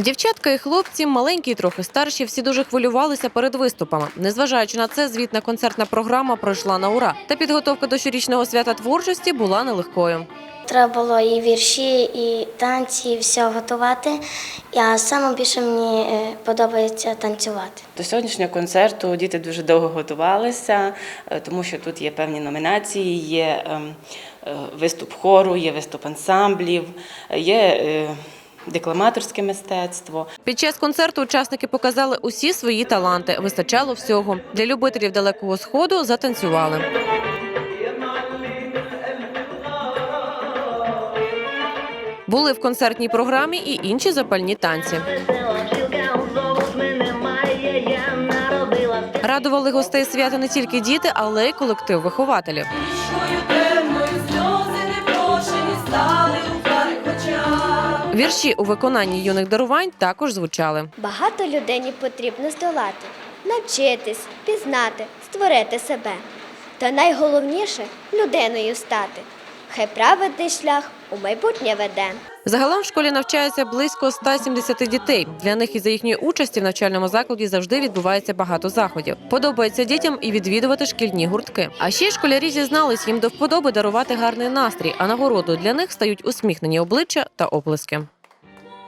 Дівчатка і хлопці, маленькі і трохи старші, всі дуже хвилювалися перед виступами. Незважаючи на це, звітна концертна програма пройшла на ура. Та підготовка до щорічного свята творчості була нелегкою. Треба було і вірші, і танці, і все готувати. А саме більше мені е, подобається танцювати. До сьогоднішнього концерту діти дуже довго готувалися, е, тому що тут є певні номінації, є ем, е, виступ хору, є виступ ансамблів, є декламаторське мистецтво. Під час концерту учасники показали усі свої таланти. Вистачало всього. Для любителів далекого сходу затанцювали. Були в концертній програмі і інші запальні танці. Радували гостей свята не тільки діти, але й колектив вихователів. Вірші у виконанні юних дарувань також звучали. Багато людині потрібно здолати, навчитись, пізнати, створити себе. Та найголовніше людиною стати. Хай праведний шлях у майбутнє веде. Загалом в школі навчається близько 170 дітей. Для них і за їхньої участі в навчальному закладі завжди відбувається багато заходів. Подобається дітям і відвідувати шкільні гуртки. А ще школярі зізнались їм до вподоби дарувати гарний настрій, а нагородою для них стають усміхнені обличчя та оплески.